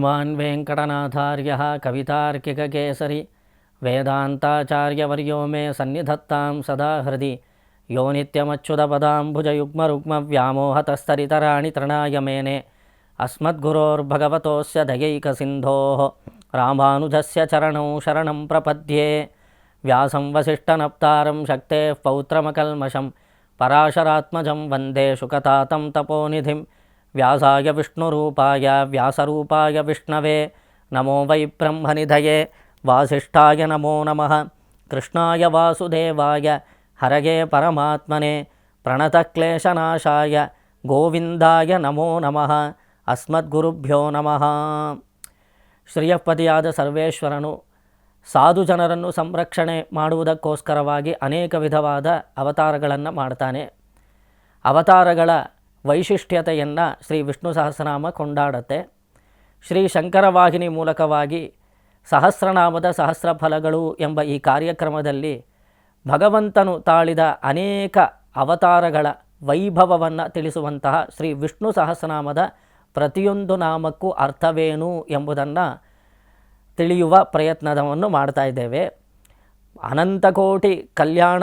శ్రీమాన్ వెంకటనాథార్య కవితార్కికకేసరి వేదాంతాచార్యవర్యో మే సన్నిధత్తాం సదా హృది యో నిత్యమచ్యుతపదాంబుజయుగ్మరుగ్మవ్యామోహతస్తరితరాణి తృణాయ మేనే అస్మద్గురోర్భగవతోస్య దయైకసింధో రామానుజస్య చరణం శరణం ప్రపద్యే వ్యాసం వసిష్ఠనప్తారం శక్తే పౌత్రమకల్మషం పరాశరాత్మజం వందే శుకతాతం తపోనిధిం ವ್ಯಾಸಾಯ ವಿಷ್ಣುರೂಪಾಯ, ವ್ಯಾಸರೂಪಾಯ ವಿಷ್ಣವೇ. ನಮೋ ವೈ ಬ್ರಹ್ಮನಿಧಯೇ. ವಾಸಿಷ್ಠಾಯ ನಮೋ ನಮಃ. ಕೃಷ್ಣಾಯ ವಾಸುದೇವಾಯ. ಹರಗೆ ಪರಮಾತ್ಮನೆ. ಪ್ರಣತಕ್ಲೇಶನಾಶಾಯ ಗೋವಿಂದಾಯ ನಮೋ ನಮಃ. ಅಸ್ಮದ್ಗುರುಭ್ಯೋ ನಮಃ. ಶ್ರೀಯಪತಿಯಾದ ಸರ್ವೇಶ್ವರನು ಸಾಧು ಜನರನ್ನು ಸಂರಕ್ಷಣೆ ಮಾಡುವುದಕ್ಕೋಸ್ಕರವಾಗಿ ಅನೇಕ ವಿಧವಾದ ಅವತಾರಗಳನ್ನು ಮಾಡ್ತಾನೆ. ಅವತಾರಗಳ ವೈಶಿಷ್ಟ್ಯತೆಯನ್ನು ಶ್ರೀ ವಿಷ್ಣು ಸಹಸ್ರನಾಮ ಕೊಂಡಾಡತ್ತೆ. ಶ್ರೀ ಶಂಕರವಾಹಿನಿ ಮೂಲಕವಾಗಿ ಸಹಸ್ರನಾಮದ ಸಹಸ್ರ ಫಲಗಳು ಎಂಬ ಈ ಕಾರ್ಯಕ್ರಮದಲ್ಲಿ ಭಗವಂತನು ತಾಳಿದ ಅನೇಕ ಅವತಾರಗಳ ವೈಭವವನ್ನು ತಿಳಿಸುವಂತಹ ಶ್ರೀ ವಿಷ್ಣು ಸಹಸ್ರನಾಮದ ಪ್ರತಿಯೊಂದು ನಾಮಕ್ಕೂ ಅರ್ಥವೇನು ಎಂಬುದನ್ನು ತಿಳಿಯುವ ಪ್ರಯತ್ನವನ್ನು ಮಾಡ್ತಾ ಇದ್ದೇವೆ. ಅನಂತಕೋಟಿ ಕಲ್ಯಾಣ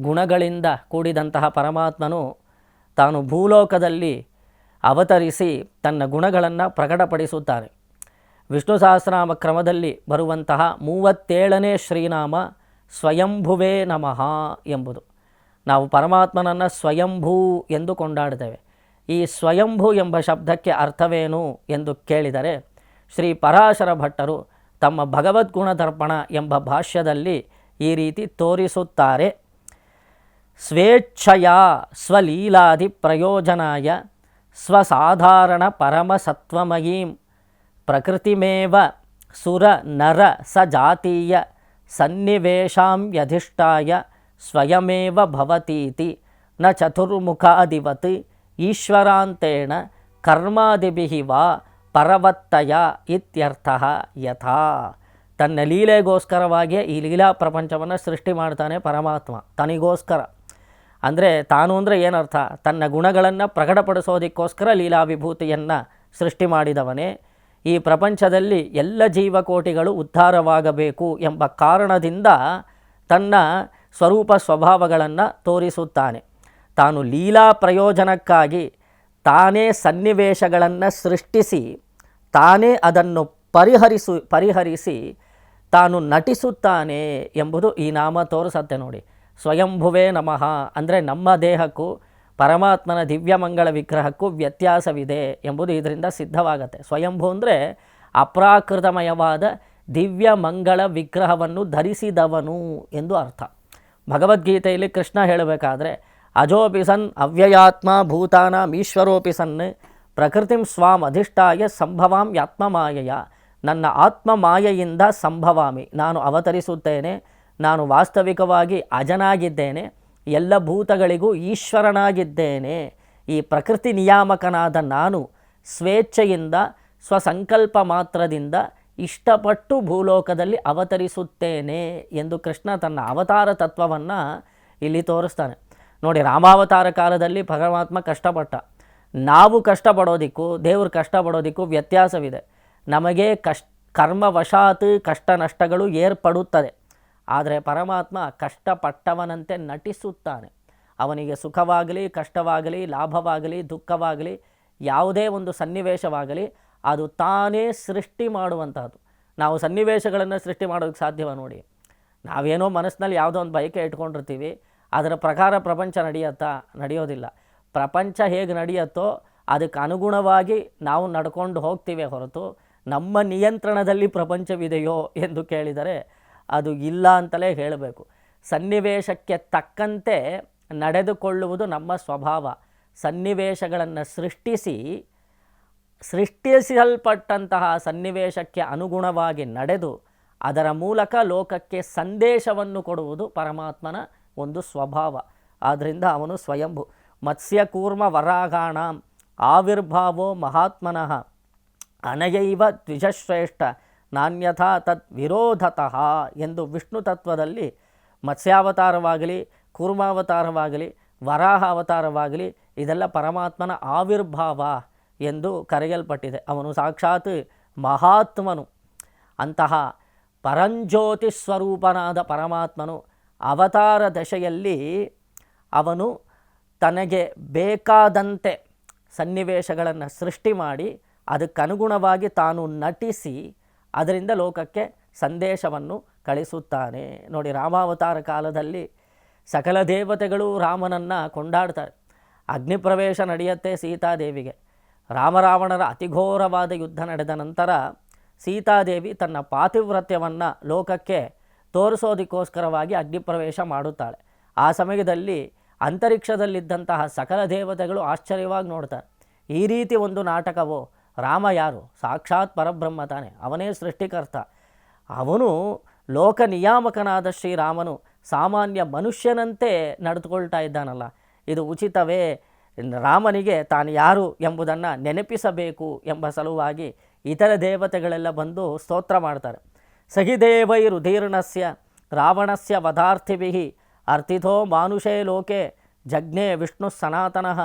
ಗುಣಗಳಿಂದ ಕೂಡಿದಂತಹ ಪರಮಾತ್ಮನು ತಾನು ಭೂಲೋಕದಲ್ಲಿ ಅವತರಿಸಿ ತನ್ನ ಗುಣಗಳನ್ನು ಪ್ರಕಟಪಡಿಸುತ್ತಾನೆ ವಿಷ್ಣು ಸಹಸ್ರನಾಮ ಕ್ರಮದಲ್ಲಿ ಬರುವಂತಹ ಮೂವತ್ತೇಳನೇ ಶ್ರೀನಾಮ ಸ್ವಯಂಭುವೇ ನಮಃ ಎಂಬುದು. ನಾವು ಪರಮಾತ್ಮನನ್ನು ಸ್ವಯಂಭೂ ಎಂದು ಕೊಂಡಾಡ್ತೇವೆ ಈ ಸ್ವಯಂಭೂ ಎಂಬ ಶಬ್ದಕ್ಕೆ ಅರ್ಥವೇನು ಎಂದು ಕೇಳಿದರೆ ಶ್ರೀ ಪರಾಶರ ಭಟ್ಟರು ತಮ್ಮ ಭಗವದ್ಗುಣ ದರ್ಪಣ ಎಂಬ ಭಾಷ್ಯದಲ್ಲಿ ಈ ರೀತಿ ತೋರಿಸುತ್ತಾರೆ. ಸ್ವೇಚ್ಛಯ ಸ್ವಲೀಲಾದಿ ಪ್ರಯೋಜನಾಯ ಸ್ವಸಾಧಾರಣ ಪರಮಸತ್ವಮಯೀಂ ಪ್ರಕೃತಿಮೇವ ಸುರ ನರ ಸಜಾತೀಯ ಸನ್ನಿವೇಶಾಂ ಯಧಿಷ್ಠಾಯ ಸ್ವಯಮೇವ ಭವತೀತಿ ನ ಚತುರ್ಮುಖಾಧಿವತ್ ಈಶ್ವರಾಂತೇಣ ಕರ್ಮಾದಿಭಿ ವಾ ಪರವತ್ತಯ ಇತ್ಯರ್ಥ ಯಥಾ. ತನ್ನ ಲೀಲೆಗೋಸ್ಕರವಾಗಿಯೇ ಈ ಲೀಲಾ ಪ್ರಪಂಚವನ್ನು ಸೃಷ್ಟಿ ಮಾಡ್ತಾನೆ ಪರಮಾತ್ಮ, ತನಿಗೋಸ್ಕರ. ಅಂದರೆ ತಾನು ಅಂದರೆ ಏನರ್ಥ? ತನ್ನ ಗುಣಗಳನ್ನು ಪ್ರಕಟಪಡಿಸೋದಕ್ಕೋಸ್ಕರ ಲೀಲಾ ವಿಭೂತಿಯನ್ನು ಸೃಷ್ಟಿ ಮಾಡಿದವನೇ. ಈ ಪ್ರಪಂಚದಲ್ಲಿ ಎಲ್ಲ ಜೀವಕೋಟಿಗಳು ಉದ್ಧಾರವಾಗಬೇಕು ಎಂಬ ಕಾರಣದಿಂದ ತನ್ನ ಸ್ವರೂಪ ಸ್ವಭಾವಗಳನ್ನು ತೋರಿಸುತ್ತಾನೆ. ತಾನು ಲೀಲಾ ಪ್ರಯೋಜನಕ್ಕಾಗಿ ತಾನೇ ಸನ್ನಿವೇಶಗಳನ್ನು ಸೃಷ್ಟಿಸಿ, ತಾನೇ ಅದನ್ನು ಪರಿಹರಿಸು, ಪರಿಹರಿಸಿ ತಾನು ನಟಿಸುತ್ತಾನೆ ಎಂಬುದು ಈ ನಾಮ ತೋರಿಸತ್ತೆ ನೋಡಿ. ಸ್ವಯಂಭುವೇ ನಮಃ. ಅಂದರೆ ನಮ್ಮ ದೇಹಕ್ಕೂ, ಪರಮಾತ್ಮನ ದಿವ್ಯಮಂಗಳ ವಿಗ್ರಹಕ್ಕೂ ವ್ಯತ್ಯಾಸವಿದೆ ಎಂಬುದು ಇದರಿಂದ ಸಿದ್ಧವಾಗತ್ತೆ. ಸ್ವಯಂಭು ಅಂದರೆ ಅಪ್ರಾಕೃತಮಯವಾದ ದಿವ್ಯ ಮಂಗಳ ವಿಗ್ರಹವನ್ನು ಧರಿಸಿದವನು ಎಂದು ಅರ್ಥ. ಭಗವದ್ಗೀತೆಯಲ್ಲಿ ಕೃಷ್ಣ ಹೇಳಬೇಕಾದ್ರೆ, ಅಜೋಪಿ ಸನ್ ಅವ್ಯಯಾತ್ಮ ಭೂತಾನಾಂ ಈಶ್ವರೋಪಿ ಸನ್ ಪ್ರಕೃತಿಂ ಸ್ವಾಂ ಅಧಿಷ್ಠಾಯ ಸಂಭವಾಂ ಯಾತ್ಮಮಾಯಯ. ನನ್ನ ಆತ್ಮ ಮಾಯೆಯಿಂದ ಸಂಭವಾಮಿ. ನಾನು ಅವತರಿಸುತ್ತೇನೆ ನಾನು ವಾಸ್ತವಿಕವಾಗಿ ಅಜನಾಗಿದ್ದೇನೆ, ಎಲ್ಲ ಭೂತಗಳಿಗೂ ಈಶ್ವರನಾಗಿದ್ದೇನೆ, ಈ ಪ್ರಕೃತಿ ನಿಯಾಮಕನಾದ ನಾನು ಸ್ವೇಚ್ಛೆಯಿಂದ, ಸ್ವಸಂಕಲ್ಪ ಮಾತ್ರದಿಂದ ಇಷ್ಟಪಟ್ಟು ಭೂಲೋಕದಲ್ಲಿ ಅವತರಿಸುತ್ತೇನೆ ಎಂದು ಕೃಷ್ಣ ತನ್ನ ಅವತಾರ ತತ್ವವನ್ನು ಇಲ್ಲಿ ತೋರಿಸ್ತಾನೆ. ನೋಡಿ, ರಾಮಾವತಾರ ಕಾಲದಲ್ಲಿ ಪರಮಾತ್ಮ ಕಷ್ಟಪಟ್ಟ. ನಾವು ಕಷ್ಟಪಡೋದಕ್ಕೂ, ದೇವರು ಕಷ್ಟಪಡೋದಿಕ್ಕೂ ವ್ಯತ್ಯಾಸವಿದೆ. ನಮಗೆ ಕಷ್, ಕರ್ಮವಶಾತ್ ಕಷ್ಟ ನಷ್ಟಗಳು ಏರ್ಪಡುತ್ತದೆ. ಆದರೆ ಪರಮಾತ್ಮ ಕಷ್ಟಪಟ್ಟವನಂತೆ ನಟಿಸುತ್ತಾನೆ. ಅವನಿಗೆ ಸುಖವಾಗಲಿ, ಕಷ್ಟವಾಗಲಿ, ಲಾಭವಾಗಲಿ, ದುಃಖವಾಗಲಿ, ಯಾವುದೇ ಒಂದು ಸನ್ನಿವೇಶವಾಗಲಿ ಅದು ತಾನೇ ಸೃಷ್ಟಿ ಮಾಡುವಂತಹದ್ದು. ನಾವು ಸನ್ನಿವೇಶಗಳನ್ನು ಸೃಷ್ಟಿ ಮಾಡೋದಕ್ಕೆ ಸಾಧ್ಯವ ನೋಡಿ. ನಾವೇನೋ ಮನಸ್ಸಿನಲ್ಲಿ ಯಾವುದೋ ಒಂದು ಬಯಕೆ ಇಟ್ಕೊಂಡಿರ್ತೀವಿ, ಅದರ ಪ್ರಕಾರ ಪ್ರಪಂಚ ನಡೆಯುತ್ತಾ, ನಡೆಯೋದಿಲ್ಲ. ಪ್ರಪಂಚ ಹೇಗೆ ನಡೆಯುತ್ತೋ ಅದಕ್ಕೆ ಅನುಗುಣವಾಗಿ ನಾವು ನಡ್ಕೊಂಡು ಹೋಗ್ತೀವಿ ಹೊರತು ನಮ್ಮ ನಿಯಂತ್ರಣದಲ್ಲಿ ಪ್ರಪಂಚವಿದೆಯೋ ಎಂದು ಕೇಳಿದರೆ ಅದು ಇಲ್ಲ ಅಂತಲೇ ಹೇಳಬೇಕು. ಸನ್ನಿವೇಶಕ್ಕೆ ತಕ್ಕಂತೆ ನಡೆದುಕೊಳ್ಳುವುದು ನಮ್ಮ ಸ್ವಭಾವ. ಸನ್ನಿವೇಶಗಳನ್ನು ಸೃಷ್ಟಿಸಿ, ಸೃಷ್ಟಿಸಲ್ಪಟ್ಟಂತಹ ಸನ್ನಿವೇಶಕ್ಕೆ ಅನುಗುಣವಾಗಿ ನಡೆದು, ಅದರ ಮೂಲಕ ಲೋಕಕ್ಕೆ ಸಂದೇಶವನ್ನು ಕೊಡುವುದು ಪರಮಾತ್ಮನ ಒಂದು ಸ್ವಭಾವ. ಆದ್ದರಿಂದ ಅವನು ಸ್ವಯಂಭು. ಮತ್ಸ್ಯಕೂರ್ಮ ವರಾಗಾಣ ಆವಿರ್ಭಾವೋ ಮಹಾತ್ಮನಃ, ಅನಯೈವ ದ್ವಿಜಶ್ರೇಷ್ಠ. ನಾಣ್ಯಥಾ ತತ್ ವಿರೋಧತಃ ಎಂದು ವಿಷ್ಣು ತತ್ವದಲ್ಲಿ ಮತ್ಸ್ಯಾವತಾರವಾಗಲಿ, ಕೂರ್ಮಾವತಾರವಾಗಲಿ ವರಾಹ ಅವತಾರವಾಗಲಿ ಇದೆಲ್ಲ ಪರಮಾತ್ಮನ ಆವಿರ್ಭಾವ ಎಂದು ಕರೆಯಲ್ಪಟ್ಟಿದೆ. ಅವನು ಸಾಕ್ಷಾತ್ ಮಹಾತ್ಮನು. ಅಂತಹ ಪರಂಜ್ಯೋತಿ ಸ್ವರೂಪನಾದ ಪರಮಾತ್ಮನು ಅವತಾರ ದಶೆಯಲ್ಲಿ ಅವನು ತನಗೆ ಬೇಕಾದಂತೆ ಸನ್ನಿವೇಶಗಳನ್ನು ಸೃಷ್ಟಿ ಮಾಡಿ ಅದಕ್ಕನುಗುಣವಾಗಿ ತಾನು ನಟಿಸಿ ಅದರಿಂದ ಲೋಕಕ್ಕೆ ಸಂದೇಶವನ್ನು ಕಳಿಸುತ್ತಾನೆ. ನೋಡಿ, ರಾಮಾವತಾರ ಕಾಲದಲ್ಲಿ ಸಕಲ ದೇವತೆಗಳು ರಾಮನನ್ನು ಕೊಂಡಾಡ್ತಾರೆ. ಅಗ್ನಿಪ್ರವೇಶ ನಡೆಯುತ್ತೆ ಸೀತಾದೇವಿಗೆ. ರಾಮರಾವಣರ ಅತಿಘೋರವಾದ ಯುದ್ಧ ನಡೆದ ನಂತರ ಸೀತಾದೇವಿ ತನ್ನ ಪಾತಿವ್ರತ್ಯವನ್ನು ಲೋಕಕ್ಕೆ ತೋರಿಸೋದಕ್ಕೋಸ್ಕರವಾಗಿ ಅಗ್ನಿಪ್ರವೇಶ ಮಾಡುತ್ತಾಳೆ. ಆ ಸಮಯದಲ್ಲಿ ಅಂತರಿಕ್ಷದಲ್ಲಿದ್ದಂತಹ ಸಕಲ ದೇವತೆಗಳು ಆಶ್ಚರ್ಯವಾಗಿ ನೋಡ್ತಾರೆ. ಈ ರೀತಿ ಒಂದು ನಾಟಕವೋ ರಾಮ ಯಾರು? ಸಾಕ್ಷಾತ್ ಪರಬ್ರಹ್ಮ ತಾನೆ. ಅವನೇ ಸೃಷ್ಟಿಕರ್ತ. ಅವನು ಲೋಕ ನಿಯಾಮಕನಾದ ಶ್ರೀರಾಮನು ಸಾಮಾನ್ಯ ಮನುಷ್ಯನಂತೆ ನಡೆದುಕೊಳ್ತಾ ಇದ್ದಾನಲ್ಲ. ಇದು ಉಚಿತವೇ? ರಾಮನಿಗೆ ತಾನು ಯಾರು ಎಂಬುದನ್ನು ನೆನಪಿಸಬೇಕು ಎಂಬ ಸಲುವಾಗಿ ಇತರ ದೇವತೆಗಳೆಲ್ಲ ಬಂದು ಸ್ತೋತ್ರ ಮಾಡ್ತಾರೆ. ಸಹಿದೇವೈರುದೀರ್ಣಸ್ಯ ರಾವಣಸ್ಯ ವಧಾರ್ಥಿಭಿ ಅರ್ಥಿಥೋ ಮಾನುಷೇ ಲೋಕೆ ಜಜ್ಞೆ ವಿಷ್ಣು ಸನಾತನಃ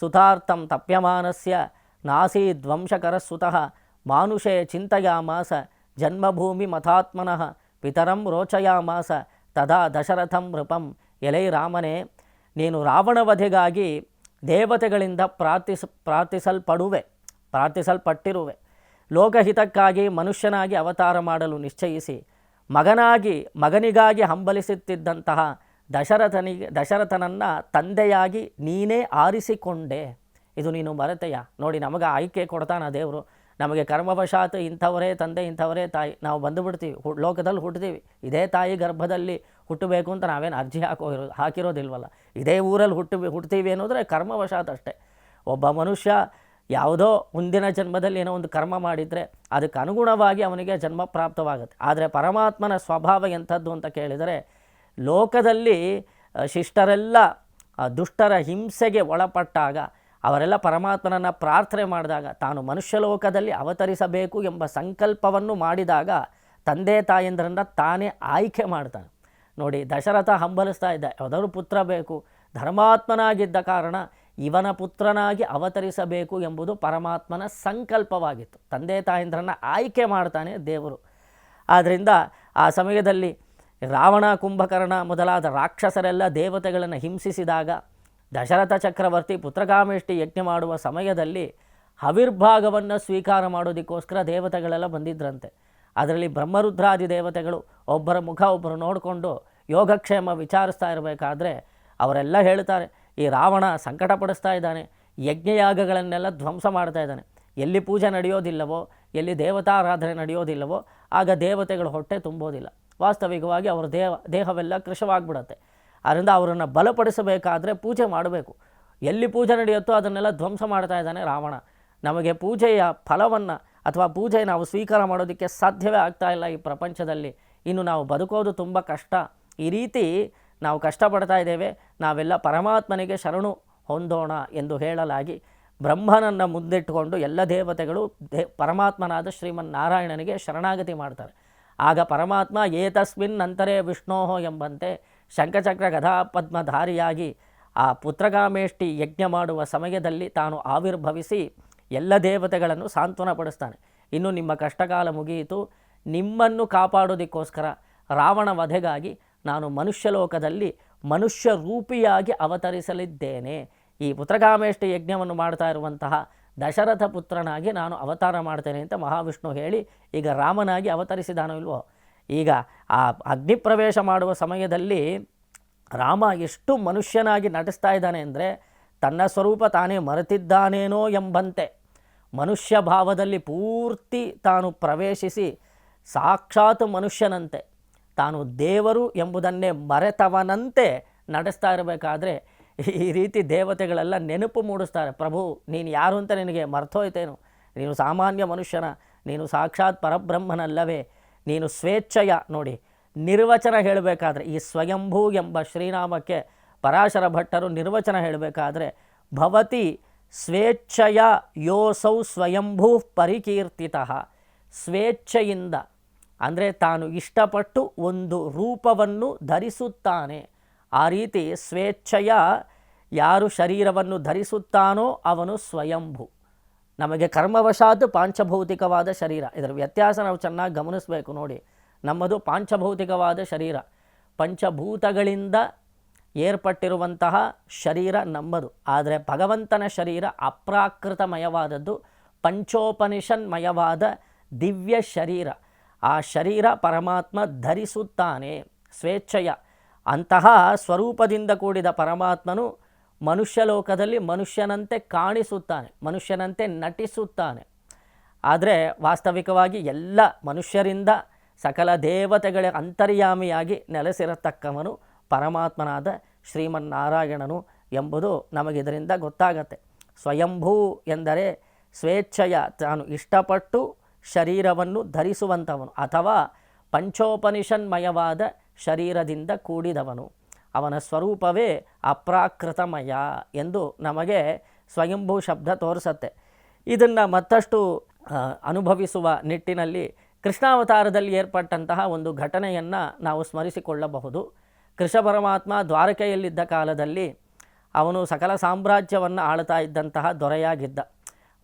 ಸುತಾರ್ಥಂ ತಪ್ಯಮಾನಸ್ಯ ನಾಸೀದ್ವಂಶಕರಸ್ಸುತಃ ಮಾನುಷೇ ಚಿಂತೆಯಾಮಾಸ ಜನ್ಮಭೂಮಿ ಮಥಾತ್ಮನಃ ಪಿತರಂ ರೋಚಯಾಮಾಸ ತದಾ ದಶರಥಂ ನೃಪಂ ಎಲೈ ರಾಮನೇ ನೀನು ರಾವಣವಧೆಗಾಗಿ ದೇವತೆಗಳಿಂದ ಪ್ರಾರ್ಥಿಸ, ಪ್ರಾರ್ಥಿಸಲ್ಪಡುವೆ, ಪ್ರಾರ್ಥಿಸಲ್ಪಟ್ಟಿರುವೆ. ಲೋಕಹಿತಕ್ಕಾಗಿ ಮನುಷ್ಯನಾಗಿ ಅವತಾರ ಮಾಡಲು ನಿಶ್ಚಯಿಸಿ, ಮಗನಾಗಿ, ಮಗನಿಗಾಗಿ ಹಂಬಲಿಸುತ್ತಿದ್ದಂತಹ ದಶರಥನಿಗೆ, ದಶರಥನನ್ನು ತಂದೆಯಾಗಿ ನೀನೇ ಆರಿಸಿಕೊಂಡೆ. ಇದು ನೀನು ಮರೆತೆಯ? ನೋಡಿ, ನಮಗೆ ಆಯ್ಕೆ ಕೊಡ್ತಾನ ದೇವರು. ನಮಗೆ ಕರ್ಮವಶಾತ್ ಇಂಥವರೇ, ತಂದೆ ಇಂಥವರೇ, ತಾಯಿ, ನಾವು ಬಂದುಬಿಡ್ತೀವಿ. ಹು, ಲೋಕದಲ್ಲಿ ಹುಟ್ತೀವಿ. ಇದೇ ತಾಯಿ ಗರ್ಭದಲ್ಲಿ ಹುಟ್ಟಬೇಕು ಅಂತ ನಾವೇನು ಅರ್ಜಿ ಹಾಕೋ, ಹಾಕಿರೋದಿಲ್ವಲ್ಲ? ಇದೇ ಊರಲ್ಲಿ ಹುಟ್ಟು, ಹುಟ್ತೀವಿ ಅನ್ನೋದ್ರೆ ಕರ್ಮವಶಾತ್ ಅಷ್ಟೇ. ಒಬ್ಬ ಮನುಷ್ಯ ಯಾವುದೋ ಮುಂದಿನ ಜನ್ಮದಲ್ಲಿ ಏನೋ ಒಂದು ಕರ್ಮ ಮಾಡಿದರೆ ಅದಕ್ಕೆ ಅನುಗುಣವಾಗಿ ಅವನಿಗೆ ಜನ್ಮ ಪ್ರಾಪ್ತವಾಗುತ್ತೆ. ಆದರೆ ಪರಮಾತ್ಮನ ಸ್ವಭಾವ ಎಂಥದ್ದು ಅಂತ ಕೇಳಿದರೆ ಲೋಕದಲ್ಲಿ ಶಿಷ್ಟರೆಲ್ಲ ದುಷ್ಟರ ಹಿಂಸೆಗೆ ಒಳಪಟ್ಟಾಗ ಅವರೆಲ್ಲ ಪರಮಾತ್ಮನನ್ನು ಪ್ರಾರ್ಥನೆ ಮಾಡಿದಾಗ ತಾನು ಮನುಷ್ಯ ಲೋಕದಲ್ಲಿ ಅವತರಿಸಬೇಕು ಎಂಬ ಸಂಕಲ್ಪವನ್ನು ಮಾಡಿದಾಗ ತಂದೆ ತಾಯಂದ್ರನ್ನ ತಾನೇ ಆಯ್ಕೆ ಮಾಡ್ತಾನೆ. ನೋಡಿ, ದಶರಥ ಹಂಬಲಿಸ್ತಾ ಇದ್ದ, ಯಾವುದಾದ್ರು ಪುತ್ರ ಬೇಕು. ಧರ್ಮಾತ್ಮನಾಗಿದ್ದ ಕಾರಣ ಇವನ ಪುತ್ರನಾಗಿ ಅವತರಿಸಬೇಕು ಎಂಬುದು ಪರಮಾತ್ಮನ ಸಂಕಲ್ಪವಾಗಿತ್ತು. ತಂದೆ ತಾಯಂದ್ರನ್ನ ಆಯ್ಕೆ ಮಾಡ್ತಾನೆ ದೇವರು. ಆದ್ದರಿಂದ ಆ ಸಮಯದಲ್ಲಿ ರಾವಣ ಕುಂಭಕರ್ಣ ಮೊದಲಾದ ರಾಕ್ಷಸರೆಲ್ಲ ದೇವತೆಗಳನ್ನು ಹಿಂಸಿಸಿದಾಗ ದಶರಥ ಚಕ್ರವರ್ತಿ ಪುತ್ರಕಾಮೇಷ್ಟಿ ಯಜ್ಞ ಮಾಡುವ ಸಮಯದಲ್ಲಿ ಹವಿರ್ಭಾಗವನ್ನು ಸ್ವೀಕಾರ ಮಾಡೋದಕ್ಕೋಸ್ಕರ ದೇವತೆಗಳೆಲ್ಲ ಬಂದಿದ್ರಂತೆ. ಅದರಲ್ಲಿ ಬ್ರಹ್ಮರುದ್ರಾದಿ ದೇವತೆಗಳು ಒಬ್ಬರ ಮುಖ ಒಬ್ಬರು ನೋಡಿಕೊಂಡು ಯೋಗಕ್ಷೇಮ ವಿಚಾರಿಸ್ತಾ ಇರಬೇಕಾದ್ರೆ ಅವರೆಲ್ಲ ಹೇಳ್ತಾರೆ, ಈ ರಾವಣ ಸಂಕಟ ಪಡಿಸ್ತಾ ಇದ್ದಾನೆ, ಯಜ್ಞಯಾಗಗಳನ್ನೆಲ್ಲ ಧ್ವಂಸ ಮಾಡ್ತಾ ಇದ್ದಾನೆ. ಎಲ್ಲಿ ಪೂಜೆ ನಡೆಯೋದಿಲ್ಲವೋ, ಎಲ್ಲಿ ದೇವತಾರಾಧನೆ ನಡೆಯೋದಿಲ್ಲವೋ, ಆಗ ದೇವತೆಗಳು ಹೊಟ್ಟೆ ತುಂಬೋದಿಲ್ಲ. ವಾಸ್ತವಿಕವಾಗಿ ಅವರ ದೇಹ, ದೇಹವೆಲ್ಲ ಕೃಶವಾಗಿಬಿಡತ್ತೆ. ಅದರಿಂದ ಅವರನ್ನು ಬಲಪಡಿಸಬೇಕಾದರೆ ಪೂಜೆ ಮಾಡಬೇಕು. ಎಲ್ಲಿ ಪೂಜೆ ನಡೆಯುತ್ತೋ ಅದನ್ನೆಲ್ಲ ಧ್ವಂಸ ಮಾಡ್ತಾ ಇದ್ದಾನೆ ರಾವಣ. ನಮಗೆ ಪೂಜೆಯ ಫಲವನ್ನು ಅಥವಾ ಪೂಜೆ ನಾವು ಸ್ವೀಕಾರ ಮಾಡೋದಕ್ಕೆ ಸಾಧ್ಯವೇ ಆಗ್ತಾ ಇಲ್ಲ ಈ ಪ್ರಪಂಚದಲ್ಲಿ. ಇನ್ನು ನಾವು ಬದುಕೋದು ತುಂಬ ಕಷ್ಟ. ಈ ರೀತಿ ನಾವು ಕಷ್ಟಪಡ್ತಾ ಇದ್ದೇವೆ. ನಾವೆಲ್ಲ ಪರಮಾತ್ಮನಿಗೆ ಶರಣು ಹೊಂದೋಣ ಎಂದು ಹೇಳಲಾಗಿ ಬ್ರಹ್ಮನನ್ನು ಮುಂದಿಟ್ಟುಕೊಂಡು ಎಲ್ಲ ದೇವತೆಗಳು ದೇ ಪರಮಾತ್ಮನಾದ ಶ್ರೀಮನ್ನಾರಾಯಣನಿಗೆ ಶರಣಾಗತಿ ಮಾಡ್ತಾರೆ. ಆಗ ಪರಮಾತ್ಮ ಏತಸ್ಮಿನ್ ನಂತರೇ ವಿಷ್ಣೋಹೋ ಎಂಬಂತೆ ಶಂಖಚಕ್ರ ಗದಾಪದ್ಮಧಾರಿಯಾಗಿ ಆ ಪುತ್ರಗಾಮೇಷ್ಟಿ ಯಜ್ಞ ಮಾಡುವ ಸಮಯದಲ್ಲಿ ತಾನು ಆವಿರ್ಭವಿಸಿ ಎಲ್ಲ ದೇವತೆಗಳನ್ನು ಸಾಂತ್ವನಪಡಿಸ್ತಾನೆ. ಇನ್ನು ನಿಮ್ಮ ಕಷ್ಟಕಾಲ ಮುಗಿಯಿತು, ನಿಮ್ಮನ್ನು ಕಾಪಾಡೋದಕ್ಕೋಸ್ಕರ ರಾವಣ ವಧೆಗಾಗಿ ನಾನು ಮನುಷ್ಯ ಲೋಕದಲ್ಲಿ ಮನುಷ್ಯ ರೂಪಿಯಾಗಿ ಅವತರಿಸಲಿದ್ದೇನೆ. ಈ ಪುತ್ರಗಾಮೇಷ್ಟಿ ಯಜ್ಞವನ್ನು ಮಾಡ್ತಾ ಇರುವಂತಹ ದಶರಥ ಪುತ್ರನಾಗಿ ನಾನು ಅವತಾರ ಮಾಡ್ತೇನೆ ಅಂತ ಮಹಾವಿಷ್ಣು ಹೇಳಿ ಈಗ ರಾಮನಾಗಿ ಅವತರಿಸಿದಾನೋ ಇಲ್ವೋ? ಈಗ ಆ ಅಗ್ನಿಪ್ರವೇಶ ಮಾಡುವ ಸಮಯದಲ್ಲಿ ರಾಮ ಎಷ್ಟು ಮನುಷ್ಯನಾಗಿ ನಟಿಸ್ತಾ ಇದ್ದಾನೆ ಅಂದರೆ ತನ್ನ ಸ್ವರೂಪ ತಾನೇ ಮರೆತಿದ್ದಾನೇನೋ ಎಂಬಂತೆ. ಮನುಷ್ಯ ಭಾವದಲ್ಲಿ ಪೂರ್ತಿ ತಾನು ಪ್ರವೇಶಿಸಿ ಸಾಕ್ಷಾತ್ ಮನುಷ್ಯನಂತೆ. ತಾನು ದೇವರು ಎಂಬುದನ್ನೇ ಮರೆತವನಂತೆ ನಡೆಸ್ತಾ ಇರಬೇಕಾದ್ರೆ ಈ ರೀತಿ ದೇವತೆಗಳೆಲ್ಲ ನೆನಪು ಮೂಡಿಸ್ತಾರೆ, ಪ್ರಭು, ನೀನು ಯಾರು ಅಂತ ನಿನಗೆ ಮರ್ತೋಯ್ತೇನು? ನೀನು ಸಾಮಾನ್ಯ ಮನುಷ್ಯನ, ನೀನು ಸಾಕ್ಷಾತ್ ಪರಬ್ರಹ್ಮನಲ್ಲವೇ? ನೀನು ಸ್ವೇಚ್ಛೆಯ, ನೋಡಿ, ನಿರ್ವಚನ ಹೇಳಬೇಕಾದ್ರೆ, ಈ ಸ್ವಯಂಭೂ ಎಂಬ ಶ್ರೀನಾಮಕ್ಕೆ ಪರಾಶರ ಭಟ್ಟರು ನಿರ್ವಚನ ಹೇಳಬೇಕಾದ್ರೆ, ಭವತಿ ಸ್ವೇಚ್ಛೆಯ ಯೋಸೌ ಸ್ವಯಂಭೂ ಪರಿಕೀರ್ತಿತಃ. ಸ್ವೇಚ್ಛೆಯಿಂದ, ಅಂದರೆ ತಾನು ಇಷ್ಟಪಟ್ಟು ಒಂದು ರೂಪವನ್ನು ಧರಿಸುತ್ತಾನೆ. ಆ ರೀತಿ ಸ್ವೇಚ್ಛೆಯ ಯಾರು ಶರೀರವನ್ನು ಧರಿಸುತ್ತಾನೋ ಅವನು ಸ್ವಯಂಭು. ನಮಗೆ ಕರ್ಮವಶಾತ್ ಪಾಂಚಭೌತಿಕವಾದ ಶರೀರ. ಇದರ ವ್ಯತ್ಯಾಸ ನಾವು ಚೆನ್ನಾಗಿ ಗಮನಿಸಬೇಕು ನೋಡಿ. ನಮ್ಮದು ಪಾಂಚಭೌತಿಕವಾದ ಶರೀರ. ಪಂಚಭೂತಗಳಿಂದ ಏರ್ಪಟ್ಟಿರುವಂತಹ ಶರೀರ ನಮ್ಮದು. ಆದರೆ ಭಗವಂತನ ಶರೀರ ಅಪ್ರಾಕೃತಮಯವಾದದ್ದು, ಪಂಚೋಪನಿಷನ್ಮಯವಾದ ದಿವ್ಯ ಶರೀರ. ಆ ಶರೀರ ಪರಮಾತ್ಮ ಧರಿಸುತ್ತಾನೆ, ಸ್ವೇಚ್ಛೆಯ. ಅಂತಹ ಸ್ವರೂಪದಿಂದ ಕೂಡಿದ ಪರಮಾತ್ಮನು ಮನುಷ್ಯ ಲೋಕದಲ್ಲಿ ಮನುಷ್ಯನಂತೆ ಕಾಣಿಸುತ್ತಾನೆ, ಮನುಷ್ಯನಂತೆ ನಟಿಸುತ್ತಾನೆ. ಆದರೆ ವಾಸ್ತವಿಕವಾಗಿ ಎಲ್ಲ ಮನುಷ್ಯರಿಂದ ಸಕಲ ದೇವತೆಗಳ ಅಂತರ್ಯಾಮಿಯಾಗಿ ನೆಲೆಸಿರತಕ್ಕವನು ಪರಮಾತ್ಮನಾದ ಶ್ರೀಮನ್ನಾರಾಯಣನು ಎಂಬುದು ನಮಗಿದರಿಂದ ಗೊತ್ತಾಗತ್ತೆ. ಸ್ವಯಂಭೂ ಎಂದರೆ ಸ್ವೇಚ್ಛೆಯ ತಾನು ಇಷ್ಟಪಟ್ಟು ಶರೀರವನ್ನು ಧರಿಸುವಂಥವನು ಅಥವಾ ಪಂಚೋಪನಿಷನ್ಮಯವಾದ ಶರೀರದಿಂದ ಕೂಡಿದವನು. ಅವನ ಸ್ವರೂಪವೇ ಅಪ್ರಾಕೃತಮಯ ಎಂದು ನಮಗೆ ಸ್ವಯಂಭೂ ಶಬ್ದ ತೋರಿಸತ್ತೆ. ಇದನ್ನು ಮತ್ತಷ್ಟು ಅನುಭವಿಸುವ ನಿಟ್ಟಿನಲ್ಲಿ ಕೃಷ್ಣಾವತಾರದಲ್ಲಿ ಏರ್ಪಟ್ಟಂತಹ ಒಂದು ಘಟನೆಯನ್ನು ನಾವು ಸ್ಮರಿಸಿಕೊಳ್ಳಬಹುದು. ಕೃಷ್ಣ ಪರಮಾತ್ಮ ದ್ವಾರಕೆಯಲ್ಲಿದ್ದ ಕಾಲದಲ್ಲಿ ಅವನು ಸಕಲ ಸಾಮ್ರಾಜ್ಯವನ್ನು ಆಳ್ತಾ ಇದ್ದಂತಹ ದೊರೆಯಾಗಿದ್ದ.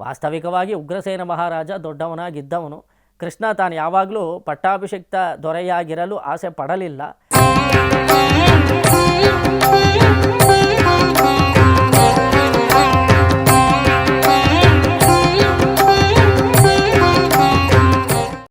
ವಾಸ್ತವಿಕವಾಗಿ ಉಗ್ರಸೇನ ಮಹಾರಾಜ ದೊಡ್ಡವನಾಗಿದ್ದವನು. ಕೃಷ್ಣ ತಾನು ಯಾವಾಗಲೂ ಪಟ್ಟಾಭಿಷಿಕ್ತ ದೊರೆಯಾಗಿರಲು ಆಸೆ ಪಡಲಿಲ್ಲ. Thank you.